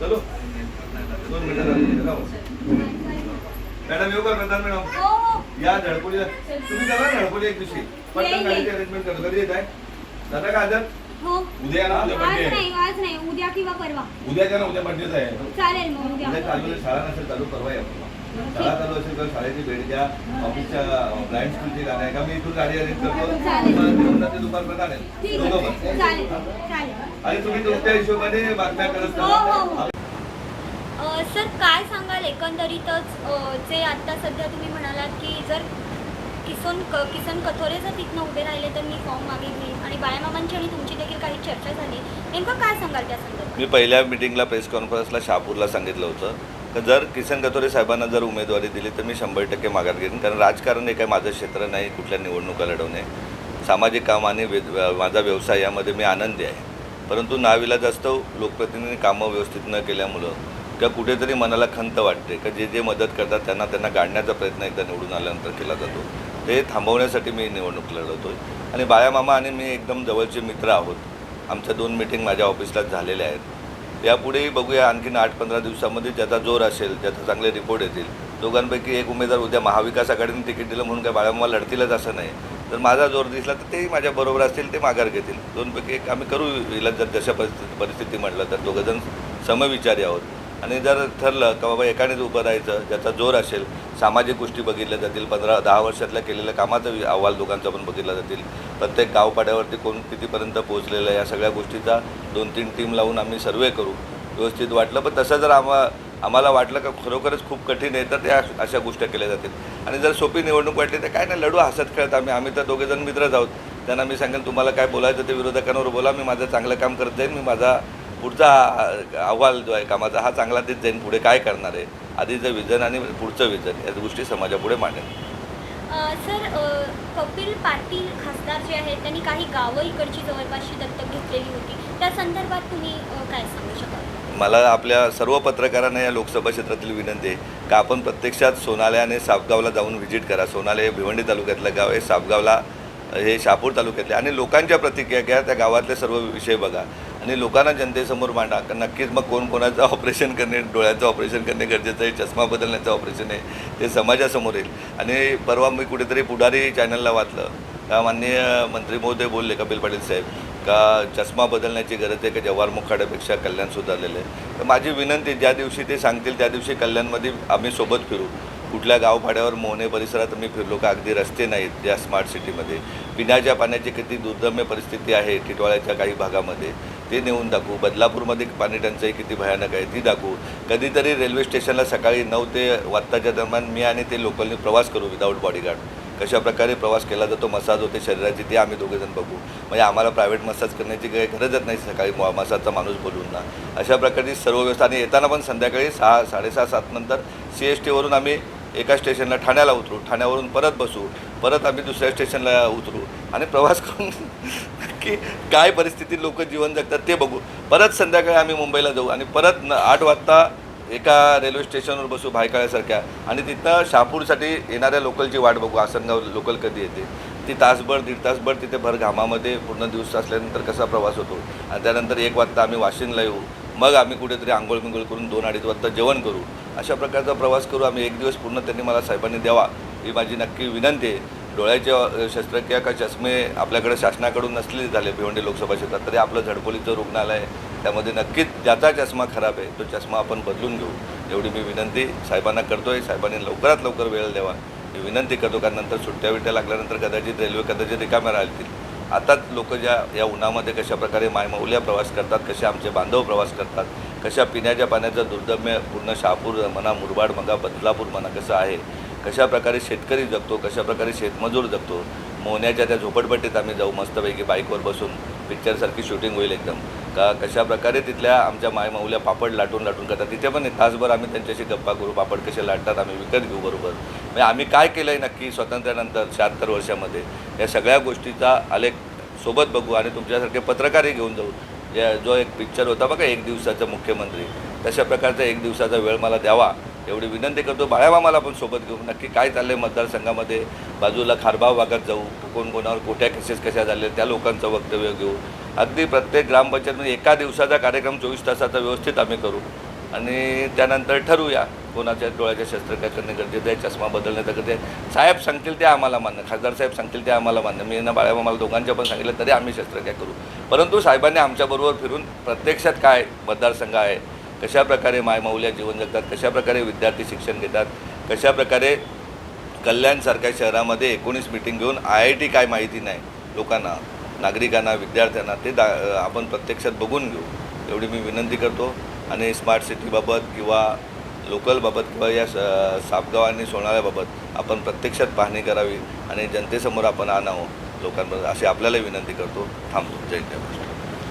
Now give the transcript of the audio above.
चलो. दोन मिनिटं मॅडम येऊ का प्रधान मॅडम? हो. या झडपोलीला तुम्ही ना झडपोली एक दिवशी. पटकन गाडीची. अरेंजमेंट करतो कधी येत आहे दादा का आदर हो. उद्या ना उद्या आज बर्थडे नाही आज नाही. उद्या किंवा परवा. उद्या द्या ना उद्या बर्थडेच आहे. चालेल मग उद्या. चालू शाळा नसेल चालू परवा या. शाळा चालू असेल तर शाळेची भेट द्या ऑफिसच्या ब्लाइंड स्कूलची आहे का मी इथून गाडी अरेंज करतो. तुम्हाला दुपारपर्यंत आणेल दोघं आणि तुम्ही तुमच्या हिशोबाने बातम्या करत हो, हो, हो. सर काय सांगाल? एकंदरीतच जे आता सध्या तुम्ही म्हणालात की जर किसन क किसन कथोरे जर तिथनं उभे राहिले तर मी फॉर्म मागे घेईन आणि बाळामामांची आणि तुमची देखील काही चर्चा झाली. नेमकं काय सांगाल त्या संदर्भात? मी पहिल्या मिटिंगला प्रेस कॉन्फरन्सला शहापूरला सांगितलं होतं. तर जर किसन कथोरे साहेबांना जर उमेदवारी दिली तर मी शंभर टक्के माघार घेईन. कारण राजकारण हे काय माझं क्षेत्र नाही कुठल्या निवडणुका लढवणे. सामाजिक काम आणि माझा व्यवसाय यामध्ये मी आनंदी आहे. परंतु नाविला जास्त लोकप्रतिनिधी कामं व्यवस्थित न केल्यामुळं किंवा कुठेतरी मनाला खंत वाटते का जे जे मदत करतात त्यांना त्यांना गाडण्याचा प्रयत्न एकदा निवडून आल्यानंतर केला जातो. ते थांबवण्यासाठी मी निवडणूक लढवतो आहे आणि बाळामामा आणि मी एकदम जवळचे मित्र आहोत. आमच्या दोन मिटिंग माझ्या ऑफिसलाच झालेल्या आहेत. यापुढेही बघूया आणखीन आठ पंधरा दिवसामध्ये ज्याचा जोर असेल ज्याचा चांगले रिपोर्ट येतील. दोघांपैकी एक उमेदवार उद्या महाविकास आघाडीने तिकीट दिलं म्हणून काय बाळामामा लढतीलच असं नाही. तर माझा जोर दिसला तर तेही माझ्याबरोबर असतील ते माघार घेतील. दोनपैकी एक आम्ही करू इला जर जशा परिस्थिती परिस्थिती म्हटलं तर दोघंजण समविचारी आहोत. आणि जर ठरलं का बाबा एकानेच उभं राहायचं ज्याचा जोर असेल सामाजिक गोष्टी बघितल्या जातील पंधरा दहा वर्षातल्या केलेल्या कामाचा अहवाल दोघांचा पण बघितला जातील. प्रत्येक गावपाड्यावरती कोण कितीपर्यंत पोहोचलेलं आहे या सगळ्या गोष्टीचा दोन तीन टीम लावून आम्ही सर्वे करू. व्यवस्थित वाटलं पण तसं जर आम्हा आम्हाला वाटलं का खरोखरच खूप कठीण आहे तर त्या अशा गोष्टी केल्या जातील. आणि जर सोपी निवडणूक वाटली तर काय नाही लढू हसत खेळत आम्ही. आम्ही तर दोघेजण मित्रच आहोत. त्यांना मी सांगेन तुम्हाला काय बोलायचं ते विरोधकांवर बोला. मी माझं चांगलं काम करत जाईन. मी माझा पुढचा अहवाल जो आहे कामाचा हा चांगला देत जाईन. पुढे काय करणार आहे? आधीचं विजन आणि पुढचं विजन या गोष्टी समाजापुढे मांडेन. अ, सर कपिल पाटील खासदार जे आहेत त्यांनी काही गावं इकडची जवळपासची दत्तक घेतलेली होती. त्या संदर्भात तुम्ही काय सांगू शकाल? मला आपल्या सर्व पत्रकारांना या लोकसभा क्षेत्रातील विनंती आहे. का आपण प्रत्यक्षात सोनाले आणि सापगावला जाऊन व्हिजिट करा. सोनाले हे भिवंडी तालुक्यातलं गाव आहे. सापगावला हे शहापूर तालुक्यातले आणि लोकांच्या प्रतिक्रिया घ्या. त्या गावातले सर्व विषय बघा. आणि लोकांना जनतेसमोर मांडा. कारण नक्कीच मग कोण कोणाचं ऑपरेशन करणे डोळ्याचं ऑपरेशन करणे गरजेचं आहे चष्मा बदलण्याचं ऑपरेशन आहे ते समाजासमोर येईल. आणि परवा मी कुठेतरी पुढारी चॅनलला वाचलं. का माननीय मंत्री महोदय बोलले कपिल पाटील साहेब का चष्मा बदलण्याची गरज आहे का? जवाहर मुखाड्यापेक्षा कल्याण सुधारलेलं आहे. तर माझी विनंती ज्या दिवशी ते सांगतील त्या दिवशी कल्याणमध्ये आम्ही सोबत फिरू. कुठल्या गावपाड्यावर मोहने परिसरात मी फिरलो का? अगदी रस्ते नाहीत या स्मार्ट सिटीमध्ये पिण्याच्या पाण्याची किती दुर्दम्य परिस्थिती आहे टिटवाळ्याच्या काही भागामध्ये. ते नेऊन दाखवू. बदलापूरमध्ये पाणी टंचाई किती भयानक आहे ती दाखवू. कधीतरी रेल्वे स्टेशनला सकाळी नऊ ते वाजताच्या दरम्यान मी आणि ते लोकलनी प्रवास करू विदाऊट बॉडीगार्ड कशा प्रकारे प्रवास केला जातो मसाज होते शरीराची ती आम्ही दोघेजण बघू. म्हणजे आम्हाला प्रायव्हेट मसाज करण्याची काही गरजच नाही सकाळी मसाजचा माणूस बोलून ना. अशा प्रकारची सर्व व्यवस्था. आणि येताना पण संध्याकाळी सहा साडेसहा सात नंतर सी एस टीवरून आम्ही एका स्टेशनला ठाण्याला उतरू ठाण्यावरून परत बसू परत आम्ही दुसऱ्या स्टेशनला उतरू. आणि प्रवास करून की काय परिस्थितीत लोक जीवन जगतात ते बघू. परत संध्याकाळी आम्ही मुंबईला जाऊ आणि परत न आठ वाजता एका रेल्वे स्टेशनवर बसू भायकाळ्यासारख्या आणि तिथं शहापूरसाठी येणाऱ्या लोकलची वाट बघू आसनगाव लोकल कधी येते. ती तासभर दीड तासभर तिथे भर घामामध्ये पूर्ण दिवस असल्यानंतर कसा प्रवास होतो. आणि त्यानंतर एक वाजता आम्ही वाशिंदला येऊ. मग आम्ही कुठेतरी आंघोळ बिंघोळ करून दोन अडीच वाजता जेवण करू. अशा प्रकारचा प्रवास करू. आम्ही एक दिवस पूर्ण त्यांनी मला साहेबांनी द्यावा ही माझी नक्की विनंती आहे. डोळ्याच्या शस्त्रक्रिया का चष्मे आपल्याकडे शासनाकडून नसले झाले भिवंडी लोकसभा क्षेत्रात तरी आपलं झडपोलीचं रुग्णालय आहे. त्यामध्ये नक्कीच ज्याचा चष्मा खराब आहे तो चष्मा आपण बदलून घेऊ. एवढी मी विनंती साहेबांना करतोय. साहेबांनी लवकरात लवकर वेळ द्यावा. ही विनंती करतो कारण नंतर सुट्ट्या बिट्ट्या लागल्यानंतर कदाचित रेल्वे कदाचित रिकाम्या राहतील. आताच लोक ज्या या उन्हामध्ये कशाप्रकारे मायमौल्या प्रवास करतात कसे आमचे बांधव प्रवास करतात कशा पिण्याच्या पाण्याचं दुर्दम्य पूर्ण शहापूर म्हणा मुरबाड म्हणा बदलापूर म्हणा कसं आहे कशाप्रकारे शेतकरी जगतो कशाप्रकारे शेतमजूर जगतो मोहण्याच्या त्या झोपडपट्टीत आम्ही जाऊ मस्तपैकी बाईकवर बसून पिक्चरसारखी शूटिंग होईल एकदम. का कशा प्रकारे तिथल्या आमच्या मायमाऊल्या पापड लाटून लाटून करतात तिथे पण तासभर आम्ही त्यांच्याशी गप्पा करू पापड कसे लाटतात आम्ही विकत घेऊ बरोबर. म्हणजे आम्ही काय केलं आहे नक्की स्वातंत्र्यानंतर शहात्तर वर्षामध्ये या सगळ्या गोष्टीचा आलेख सोबत बघू आणि तुमच्यासारखे पत्रकारही घेऊन जाऊ. या जो एक पिक्चर होता बघा एक दिवसाचा मुख्यमंत्री. तशा प्रकारचा एक दिवसाचा वेळ मला द्यावा. एवढी विनंती करतो. बाळ्यामामाला पण सोबत घेऊ नक्की काय चाललं आहे मतदारसंघामध्ये? बाजूला खारबाव भागात जाऊ. कोण कोणावर कोठ्या केसेस कशा झाले त्या लोकांचं वक्तव्य घेऊ. अगदी प्रत्येक ग्रामपंचायतमध्ये एका दिवसाचा कार्यक्रम चोवीस तासाचा व्यवस्थित आम्ही करू. आणि त्यानंतर ठरवूया कोणाच्या डोळ्याच्या शस्त्रक्रिया करणे गरजेचं आहे चष्मा बदलण्याचं गरजेचं आहे. साहेब सांगतील ते आम्हाला मान्य. खासदार साहेब सांगतील ते आम्हाला मान्य. मी ना बाळाबा मला दोघांच्या पण सांगितलं तरी आम्ही शस्त्रक्रिया करू. परंतु साहेबांनी आमच्याबरोबर फिरून प्रत्यक्षात काय मतदारसंघ आहे कशा प्रकारे मायमौल्या जीवन जगतात कशाप्रकारे विद्यार्थी शिक्षण घेतात कशा प्रकारे कल्याणसारख्या शहरामध्ये एकोणीस मिटिंग घेऊन आय आय टी काय माहिती नाही लोकांना नागरिकांना विद्यार्थ्यांना ते दा आपण प्रत्यक्षात बघून घेऊ. एवढी मी विनंती करतो. आणि स्मार्ट सिटीबाबत किंवा लोकलबाबत किंवा या स सापगाव आणि सोनाळ्याबाबत आपण प्रत्यक्षात पाहणी करावी आणि जनतेसमोर आपण आणावं लोकांबरोबर. अशी आपल्याला विनंती करतो. थांबतो. जय जय महाराष्ट्र.